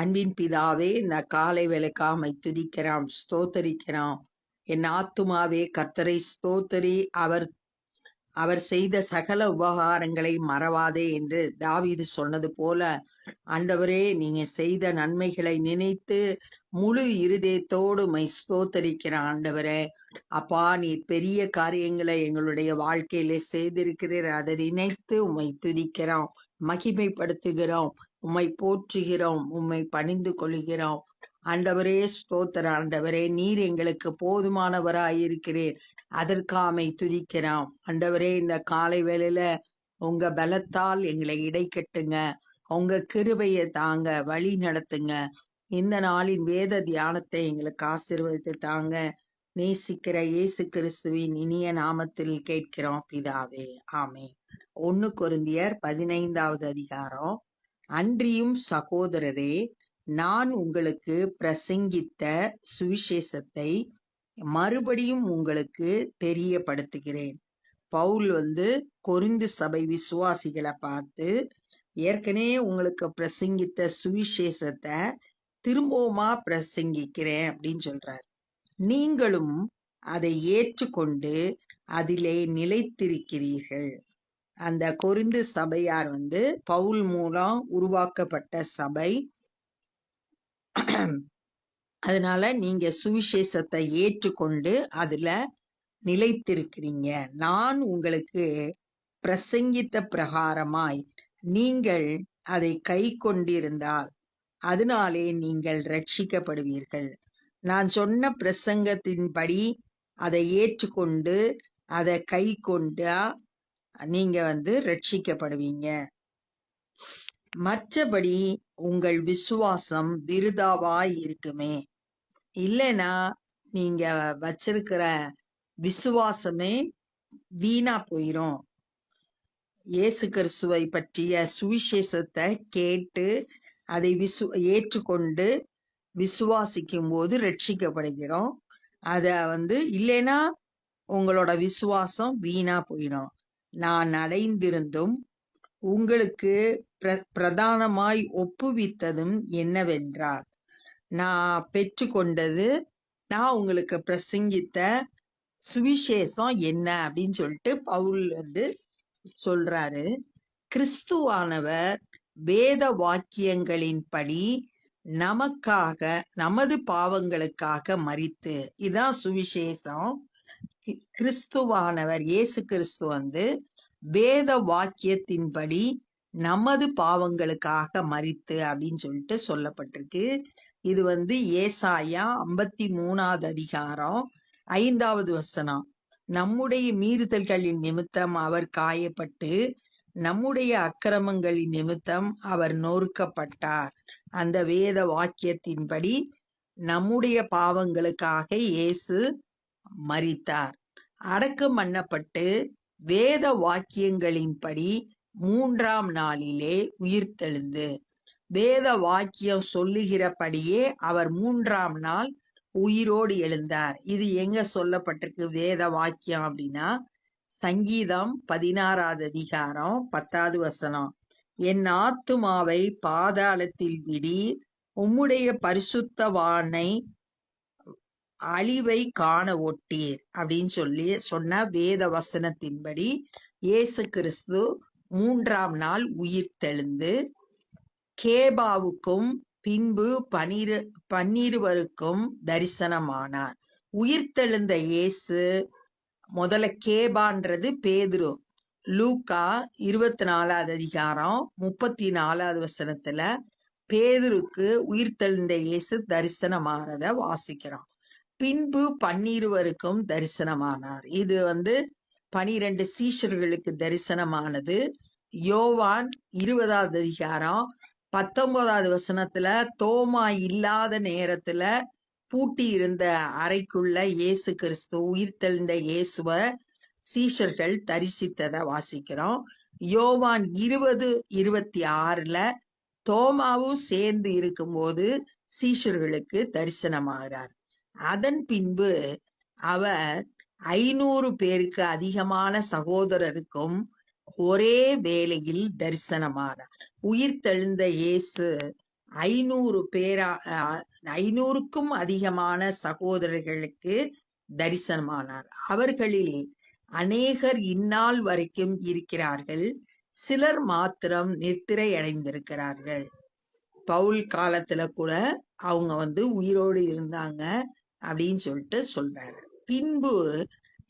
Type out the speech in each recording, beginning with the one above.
அன்பின் பிதாவே இந்த காலை விளக்காமை துதிக்கிறாம் ஸ்தோத்தரிக்கிறாம். என் ஆத்துமாவே கர்த்தரை ஸ்தோத்தரி. அவர் அவர் செய்த சகல உபகாரங்களை மறவாதே என்று தாவீது சொன்னது போல ஆண்டவரே நீங்க செய்த நன்மைகளை நினைத்து முழு இருதயத்தோடு மை ஸ்தோத்தரிக்கிற ஆண்டவரே. அப்பா நீ பெரிய காரியங்களை எங்களுடைய வாழ்க்கையிலே செய்திருக்கிறீர். அதை நினைத்து உம்மை துதிக்கிறோம் மகிமைப்படுத்துகிறோம். உம்மை போற்றுகிறோம் உம்மை பணிந்து கொள்கிறோம். ஆண்டவரே ஸ்தோத்திர ஆண்டவரே நீர் எங்களுக்கு போதுமானவராயிருக்கிறீர். அதற்காமை துதிக்கிறோம். ஆண்டவரே இந்த காலை வேளையில உங்க பலத்தால் எங்களை இடைக்கட்டுங்க உங்க கிருபையை தாங்க வழி நடத்துங்க. இந்த நாளின் வேத தியானத்தை எங்களுக்கு ஆசீர்வதித்து தாங்க. நேசிக்கிற இயேசு கிறிஸ்துவின் இனிய நாமத்தில் கேட்கிறோம் பிதாவே. ஆமே ஒன்னு கொருந்தியர் பதினைந்தாவது அதிகாரம். அன்றியும் சகோதரரே நான் உங்களுக்கு பிரசங்கித்த சுவிசேஷத்தை மறுபடியும் உங்களுக்கு தெரியப்படுத்துகிறேன். பவுல் வந்து கொரிந்து சபை விசுவாசிகளை பார்த்து ஏற்கனவே உங்களுக்கு பிரசங்கித்த சுவிசேஷத்தை திரும்பவுமா பிரசங்கிக்கிறேன் அப்படின்னு சொல்றார். நீங்களும் அதை ஏற்றுக்கொண்டு அதிலே நிலைத்திருக்கிறீர்கள். அந்த கொரிந்து சபையார் வந்து பவுல் மூலம் உருவாக்கப்பட்ட சபை. அதனால நீங்க சுவிசேஷத்தை ஏற்றுக்கொண்டு அதுல நிலைத்திருக்கிறீங்க. நான் உங்களுக்கு பிரசங்கித்த பிரகாரமாய் நீங்கள் அதை கை கொண்டிருந்தால் அதனாலே நீங்கள் ரட்சிக்கப்படுவீர்கள் நான் சொன்ன பிரசங்கத்தின்படி அதை ஏற்றுக்கொண்டு அதை கை கொண்டா நீங்க வந்து ரட்சிக்கப்படுவீங்க. மற்றபடி உங்கள் விசுவாசம் விருதாவாய் இருக்குமே. இல்லைனா நீங்க வச்சிருக்கிற விசுவாசமே வீணா போயிரும். இயேசு கிறிஸ்துவை பற்றிய சுவிசேஷத்தை கேட்டு அதை விசு ஏற்றுக்கொண்டு விசுவாசிக்கும் போது ரட்சிக்கப்படுகிறோம். அத வந்து இல்லைன்னா உங்களோட விசுவாசம் வீணா போயிடும் நான் அடைந்திருந்தும் உங்களுக்கு பிர பிரதானமாய் ஒப்புவித்ததும் என்னவென்றால் நான் பெற்றுக்கொண்டது நான் உங்களுக்கு பிரசங்கித்த சுவிசேஷம் என்ன அப்படின்னு சொல்லிட்டு பவுல் வந்து சொல்றாரு. கிறிஸ்துவானவர் வேத வாக்கியங்களின்படி நமக்காக நமது பாவங்களுக்காக மறித்து இதான் சுவிசேஷம். கிறிஸ்துவானவர் இயேசு கிறிஸ்து வந்து வேத வாக்கியத்தின்படி நமது பாவங்களுக்காக மறித்து அப்படின்னு சொல்லிட்டு சொல்லப்பட்டிருக்கு. இது வந்து ஏசாயா ஐம்பத்தி மூணாவது அதிகாரம் ஐந்தாவது வசனம். நம்முடைய மீறுதல்களின் நிமித்தம் அவர் காயப்பட்டு நம்முடைய அக்கிரமங்களின் நிமித்தம் அவர் நொறுக்கப்பட்டார். அந்த வேத வாக்கியத்தின்படி நம்முடைய பாவங்களுக்காக இயேசு மறித்தார். அடக்கம் பண்ணப்பட்டு வேத வாக்கியங்களின்படி மூன்றாம் நாளிலே உயிர்த்தெழுந்து வேத வாக்கியம் சொல்லுகிறபடியே அவர் மூன்றாம் நாள் உயிரோடு எழுந்தார். இது எங்க சொல்லப்பட்டிருக்கு வேத வாக்கியம் அப்படின்னா? சங்கீதம் பதினாறாவது அதிகாரம் பத்தாவது வசனம். என் ஆத்துமாவை பாதாளத்தில் விடி உம்முடைய பரிசுத்தவானை அழிவை காண ஒட்டீர் அப்படின்னு சொல்லி சொன்ன வேத வசனத்தின்படி இயேசு கிறிஸ்து மூன்றாம் நாள் உயிர் தெழுந்து கேபாவுக்கும் பின்பு பன்னிரு பன்னிருவருக்கும் தரிசனமானார். உயிர்த்தெழுந்த இயேசு முதல்ல கேபான்றது பேதுரு. லூக்கா இருபத்தி நாலாவது அதிகாரம் முப்பத்தி நாலாவது வசனத்துல பேதுருக்கு உயிர்த்தெழுந்த இயேசு தரிசனமானத வாசிக்கிறோம். பின்பு பன்னிருவருக்கும் தரிசனமானார். இது வந்து பனிரெண்டு சீஷர்களுக்கு தரிசனமானது. யோவான் இருபதாவது அதிகாரம் பத்தொன்பதாவது வசனத்துல தோமா இல்லாத நேரத்துல பூட்டி இருந்த அறைக்குள்ள இயேசு கிறிஸ்து உயிர்த்தெழுந்த இயேசுவ சீஷர்கள் தரிசித்ததை வாசிக்கிறோம். யோவான் இருபது இருபத்தி ஆறுல தோமாவும் சேர்ந்து இருக்கும்போது சீஷர்களுக்கு தரிசனமாகிறார். அதன் பின்பு அவர் ஐநூறு பேருக்கு அதிகமான சகோதரருக்கும் ஒரே வேளையில் தரிசனமானார். உயிர் தெழுந்த இயேசு ஐநூறு பேரா ஐநூறுக்கும் அதிகமான சகோதரர்களுக்கு தரிசனமானார். அவர்களில் அநேகர் இந்நாள் வரைக்கும் இருக்கிறார்கள். சிலர் மாத்திரம் நித்திரை அடைந்திருக்கிறார்கள் பவுல் காலத்துல கூட அவங்க வந்து உயிரோடு இருந்தாங்க. அப்படின்னு சொல்லிட்டு சொல்றாரு. பின்பு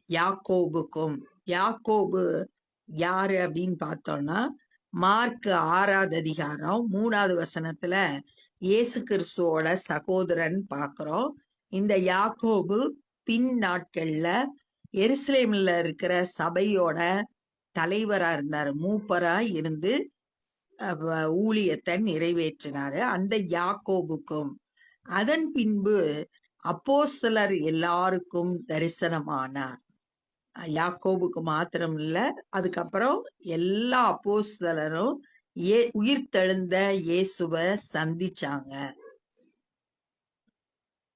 யாக்கோபுக்கும் யாக்கோபு யாரு அப்படின்னு பார்த்தோம்னா மார்க் ஆறாவது அதிகாரம் மூணாவது வசனத்துல இயேசு கிறிஸ்துவோட சகோதரன் பார்க்கிறோம். இந்த யாக்கோபு பின் நாட்கள்ல எருசலேம்ல இருக்கிற சபையோட தலைவரா இருந்தாரு. மூப்பரா இருந்து ஊழியத்தை நிறைவேற்றினாரு. அந்த யாக்கோபுக்கும். அதன் பின்பு அப்போஸ்தலர் எல்லாருக்கும் தரிசனமானார். யாக்கோபுக்கு மாத்திரம் இல்லை அதுக்கப்புறம் எல்லா அப்போஸ்தலரும் ஏ உயிர்த்தெழுந்த இயேசுவை சந்திச்சாங்க.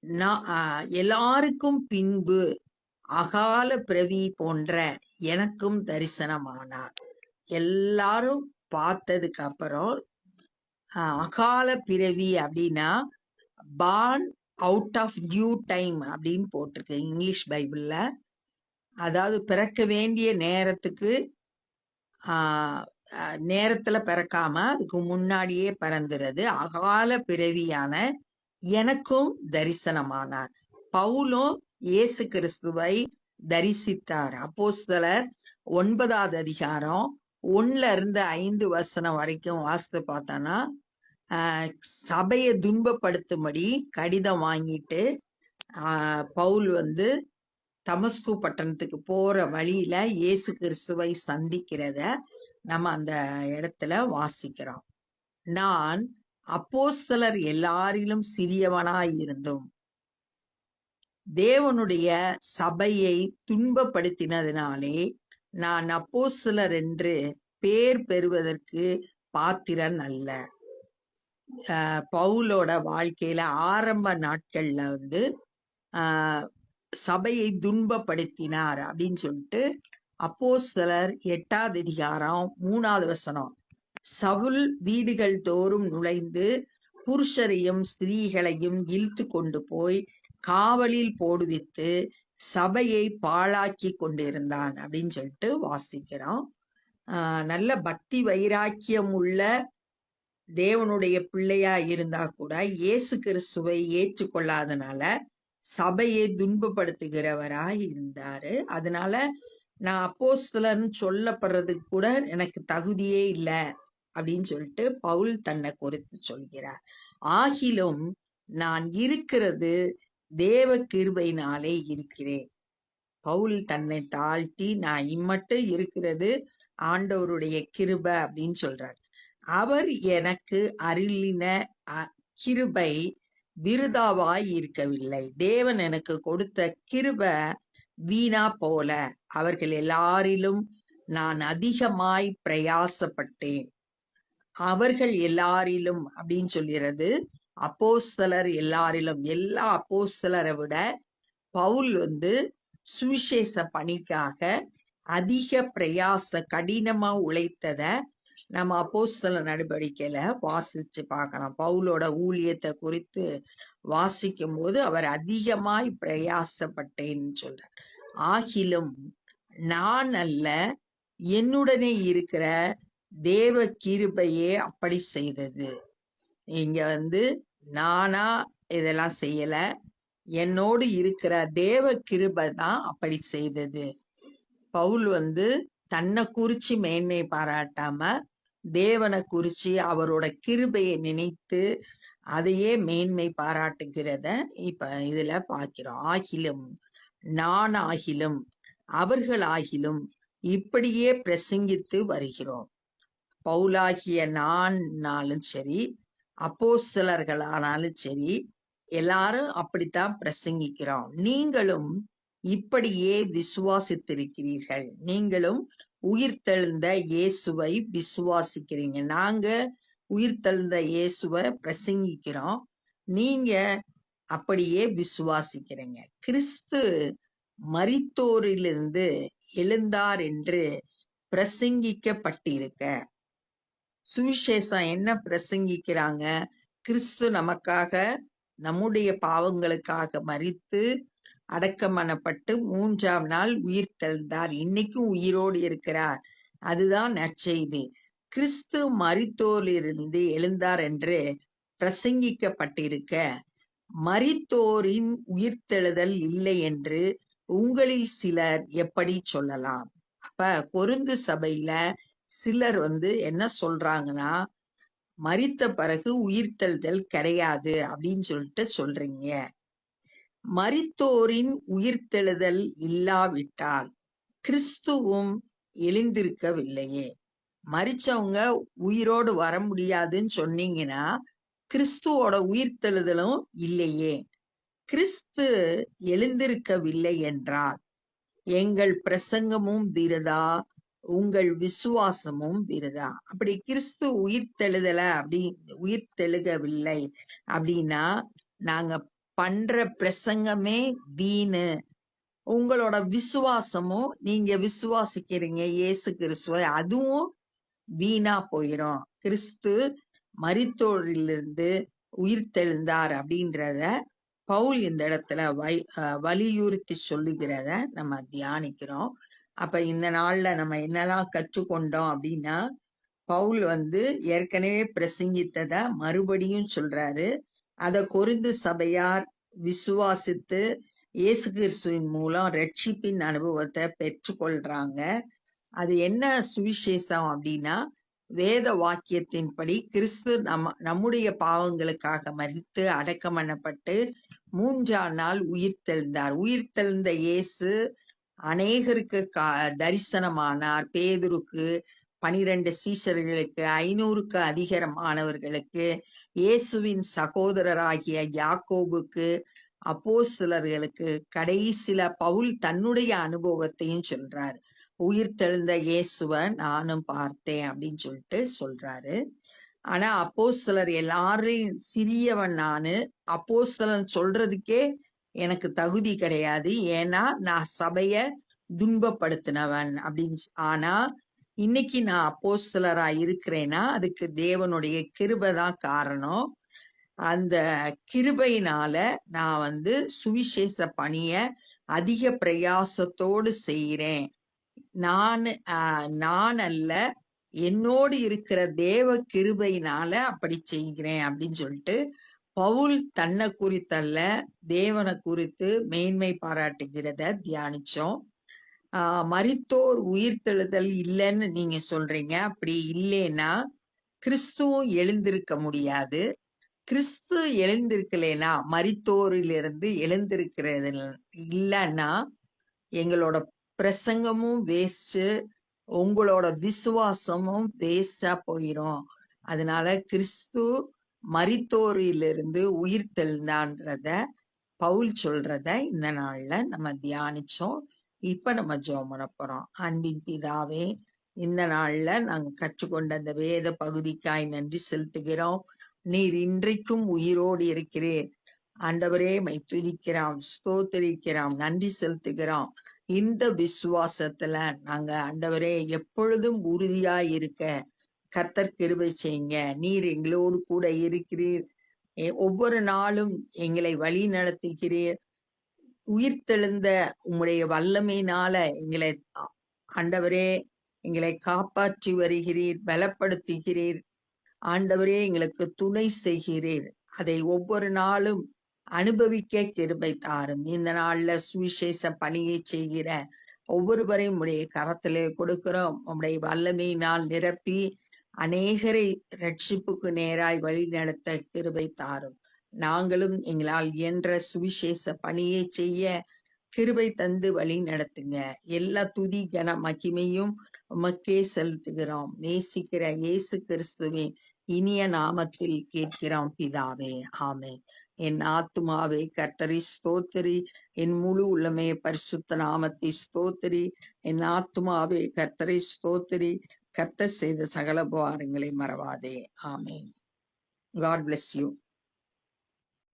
நான் எல்லாருக்கும் பின்பு அகால பிரவி போன்ற எனக்கும் தரிசனமானார். எல்லாரும் பார்த்ததுக்கு அப்புறம் அகால பிறவி அப்படின்னா born out of due time அப்படின்னு போட்டிருக்கு இங்கிலீஷ் பைபிளில். அதாவது பிறக்க வேண்டிய நேரத்துக்கு நேரத்தில் பிறக்காம அதுக்கு முன்னாடியே பிறந்துறது. அகால பிறவியான எனக்கும் தரிசனமானார். பவுலும் இயேசு கிறிஸ்துவை தரிசித்தார். அப்போஸ்தலர் ஒன்பதாவது அதிகாரம் ஒன்னுல இருந்து ஐந்து வசனம் வரைக்கும் வாசித்து பார்த்தோன்னா சபையை துன்பப்படுத்தும்படி கடிதம் வாங்கிட்டு பவுல் வந்து தமஸ்கு பட்டணத்துக்கு போற வழியில இயேசு கிறிஸ்துவை சந்திக்கிறத நம்ம அந்த இடத்துல வாசிக்கிறோம். நான் அப்போஸ்தலர் எல்லாரிலும் சிறியவனாய் இருந்தும் தேவனுடைய சபையை துன்பப்படுத்தினதினாலே நான் அப்போஸ்தலர் என்று பேர் பெறுவதற்கு பாத்திரன் அல்ல. பவுலோட வாழ்க்கையில ஆரம்ப நாட்கள்ல வந்து சபையை துன்பப்படுத்தினார் அப்படின்னு சொல்லிட்டு அப்போ சிலர் எட்டாவது அதிகாரம் மூணாவது வசனம். சவுல் வீடுகள் தோறும் நுழைந்து புருஷரையும் ஸ்திரீகளையும் இழுத்து கொண்டு போய் காவலில் போடுவித்து சபையை பாழாக்கி கொண்டிருந்தான் அப்படின்னு சொல்லிட்டு வாசிக்கிறோம். ஆஹ் நல்ல பக்தி வைராக்கியம் உள்ள தேவனுடைய பிள்ளையா இருந்தா கூட இயேசு கிறிஸ்துவை ஏற்றுக்கொள்ளாதனால சபையை துன்பப்படுத்துகிறவராய் இருந்தாரு. அதனால நான் அப்போஸ்தலன்னு சொல்லப்படுறதுக்கு கூட எனக்கு தகுதியே இல்லை அப்படின்னு சொல்லிட்டு பவுல் தன்னை குறித்து சொல்கிறார். ஆகிலும் நான் இருக்கிறது தேவ கிருபையினாலே இருக்கிறேன். பவுல் தன்னை தாழ்த்தி நான் இம்மட்டும் இருக்கிறது ஆண்டவருடைய கிருபை அப்படின்னு சொல்றார். அவர் எனக்கு அருளின கிருபை விருதாவாய் இருக்கவில்லை. தேவன் எனக்கு கொடுத்த கிருப வீணா போல. அவர்கள் எல்லாரிலும் நான் அதிகமாய் பிரயாசப்பட்டேன். அவர்கள் எல்லாரிலும் அப்படின்னு சொல்கிறது அப்போஸ்தலர் எல்லாரிலும் எல்லா அப்போஸ்தலரை விட பவுல் வந்து சுவிசேஷ பணிக்காக அதிக பிரயாச கடினமா உழைத்தத நம்ம அப்போஸ்தல நடவடிக்கையில வாசிச்சு பார்க்கலாம். பவுலோட ஊழியத்தை குறித்து வாசிக்கும் போது அவர் அதிகமாய் பிரயாசப்பட்டேன்னு சொல்றார். ஆகிலும் நான் அல்ல என்னுடனே இருக்கிற தேவ கிருபையே அப்படி செய்தது. இங்க வந்து நானா இதெல்லாம் செய்யல என்னோடு இருக்கிற தேவ கிருபை தான் அப்படி செய்தது. பவுல் வந்து தன்னை குறிச்சு மேன்மை பாராட்டாம தேவனை குறிச்சு அவரோட கிருபையை நினைத்து அதையே மேன்மை பாராட்டுகிறத இப்ப இதுல பார்க்கிறோம். ஆகிலும் நான் ஆகிலும் அவர்கள் ஆகிலும் இப்படியே பிரசங்கித்து வருகிறோம். பவுலாகிய நான்னாலும் சரி அப்போஸ்தலர்களானாலும் சரி எல்லாரும் அப்படித்தான் பிரசங்கிக்கிறோம். நீங்களும் இப்படியே விசுவாசித்திருக்கிறீர்கள். நீங்களும் உயிர்த்தெழுந்த இயேசுவை விசுவாசிக்கிறீங்க. நாங்க உயிர்த்தெழுந்த இயேசுவை பிரசங்கிக்கிறோம். நீங்க அப்படியே விசுவாசிக்கிறீங்க. கிறிஸ்து மரித்தோரிலிருந்து எழுந்தார் என்று பிரசங்கிக்கப்பட்டிருக்க. சுவிசேஷம் என்ன பிரசங்கிக்கிறாங்க? கிறிஸ்து நமக்காக நம்முடைய பாவங்களுக்காக மறித்து அடக்கமனப்பட்டு மூன்றாம் நாள் உயிர் தெழுந்தார். இன்னைக்கும் உயிரோடு இருக்கிறார். அதுதான் நற்செய்தி. கிறிஸ்து மரித்தோரிலிருந்து எழுந்தார் என்று பிரசங்கிக்கப்பட்டிருக்க மரித்தோரின் உயிர்த்தெழுதல் இல்லை என்று உங்களில் சிலர் எப்படி சொல்லலாம்? அப்ப கொருந்து சபையில சிலர் வந்து என்ன சொல்றாங்கன்னா மறித்த பிறகு உயிர்த்தெழுதல் கிடையாது அப்படின்னு சொல்லிட்டு சொல்றீங்க. மரித்தோரின் உயிர்த்தெழுதல் இல்லாவிட்டால் கிறிஸ்துவும் எழுந்திருக்கவில்லையே. மரிச்சவங்க உயிரோடு வர முடியாதுன்னு சொன்னீங்கன்னா கிறிஸ்துவோட உயிர்த்தெழுதலும் இல்லையே. கிறிஸ்து எழுந்திருக்கவில்லை என்றால் எங்கள் பிரசங்கமும் விருதா? உங்கள் விசுவாசமும் விருதா? அப்படி கிறிஸ்து உயிர்த்தெழுதல அப்படி உயிர்த்தெழுகவில்லை அப்படின்னா நாங்க பண்ற பிரசங்கமே வீணு. உங்களோட விசுவாசமும் நீங்க விசுவாசிக்கிறீங்க. இயேசு கிறிஸ்துவ அதுவும் வீணா போயிரும். கிறிஸ்து மரித்தோரிலிருந்து உயிர்த்தெழுந்தார் அப்படின்றத பவுல் இந்த இடத்துல வை வலியுறுத்தி சொல்லுகிறத நம்ம தியானிக்கிறோம். அப்ப இந்த நாள்ல நம்ம என்னெல்லாம் கற்றுக்கொண்டோம் அப்படின்னா பவுல் வந்து ஏற்கனவே பிரசங்கித்தத மறுபடியும் சொல்றாரு. அதை கொருந்து சபையார் விசுவாசித்து இயேசு கிறிஸ்துவின் மூலம் ரட்சிப்பின் அனுபவத்தை பெற்றுக்கொள்றாங்க. அது என்ன சுவிசேஷம் அப்படின்னா வேத வாக்கியத்தின்படி கிறிஸ்து நம்ம நம்முடைய பாவங்களுக்காக மறித்து அடக்கம் பண்ணப்பட்டு மூன்றாம் நாள் உயிர் தெழுந்தார். உயிர் தெழுந்த இயேசு அநேகருக்கு கா தரிசனமானார். பேதுருக்கு பனிரெண்டு சீசர்களுக்கு ஐநூறுக்கு அதிகமானவர்களுக்கு இயேசுவின் சகோதரராகிய யாக்கோபுக்கு அப்போஸ்தலர்களுக்கு கடைசில பவுல் தன்னுடைய அனுபவத்தையும் சொல்றார். உயிர் தெழுந்த இயேசுவ நானும் பார்த்தேன் அப்படின்னு சொல்லிட்டு சொல்றாரு. ஆனா அப்போஸ்தலர் எல்லாரையும் சிறியவன் நானு அப்போஸ்தலன் சொல்றதுக்கே எனக்கு தகுதி கிடையாது. ஏன்னா நான் சபைய துன்பப்படுத்தினவன் அப்படின்னு. ஆனா இன்னைக்கு நான் அப்போஸ்தலரா இருக்கிறேன்னா அதுக்கு தேவனுடைய கிருபை தான் காரணம். அந்த கிருபையினால நான் வந்து சுவிசேஷ பணிய அதிக பிரயாசத்தோடு செய்கிறேன். நான் நான் அல்ல என்னோடு இருக்கிற தேவ கிருபையினால அப்படி செய்கிறேன் அப்படின்னு சொல்லிட்டு பவுல் தன்னை குறித்தல்ல தேவனை குறித்து மேன்மை பாராட்டுகிறத தியானிச்சோம். மரித்தோர் உயிர்த்தெழுதல் இல்லைன்னு நீங்க சொல்றீங்க. அப்படி இல்லைன்னா கிறிஸ்துவும் எழுந்திருக்க முடியாது. கிறிஸ்து எழுந்திருக்கலைன்னா மரித்தோரிலிருந்து எழுந்திருக்கிறது இல்லைன்னா எங்களோட பிரசங்கமும் வேஸ்ட் உங்களோட விசுவாசமும் வேஸ்டா போயிரும். அதனால கிறிஸ்து மரித்தோரிலிருந்து உயிர் தெழுந்தான்றத பவுல் சொல்றத இந்த நாள்ல நம்ம தியானிச்சோம். இப்ப நம்ம ஜோம் பண்ண போறோம். அன்பின் பிதாவே இந்த நாள்ல நாங்க கற்றுக்கொண்ட அந்த வேத பகுதிக்காய் நன்றி செலுத்துகிறோம். நீர் இன்றைக்கும் உயிரோடு இருக்கிறேன் ஆண்டவரே மை துதிக்கிறோம் ஸ்தோத்தரிக்கிறோம் நன்றி செலுத்துகிறோம். இந்த விசுவாசத்துல நாங்க ஆண்டவரே எப்பொழுதும் உறுதியா இருக்க கர்த்தர் கிருபை செய்யுங்க. நீர் எங்களோடு கூட இருக்கிறீர். ஒவ்வொரு நாளும் எங்களை வழி நடத்துகிறீர். உயிர்த்தெழுந்த உம்முடைய வல்லமையினால எங்களை ஆண்டவரே எங்களை காப்பாற்றி வருகிறீர் பலப்படுத்துகிறீர். ஆண்டவரே எங்களுக்கு துணை செய்கிறீர். அதை ஒவ்வொரு நாளும் அனுபவிக்க கிருபை தாரும். இந்த நாள்ல சுவிசேஷ பணியை செய்கிற ஒவ்வொருவரையும் உடைய கரத்திலே கொடுக்கிறோம். உடைய வல்லமையினால் நிரப்பி அநேகரை ரட்சிப்புக்கு நேராய் வழி நடத்த கிருபை தாரும். நாங்களும் எங்களால் இயன்ற சுவிசேஷ பணியை செய்ய கிருபை தந்து வழி நடத்துங்க. எல்லா துதி கன மகிமையும் உமக்கே செலுத்துகிறோம். நேசிக்கிற இயேசு கிறிஸ்துவின் இனிய நாமத்தில் கேட்கிறோம் பிதாவே. ஆமே என் ஆத்துமாவே கர்த்தரி ஸ்தோத்திரி. என் முழு உள்ளமே பரிசுத்த நாமத்தை ஸ்தோத்திரி. என் ஆத்துமாவே கர்த்தரை ஸ்தோத்திரி. கர்த்தர் செய்த சகல பாரங்களை மறவாதே. ஆமே காட் பிளஸ் யூ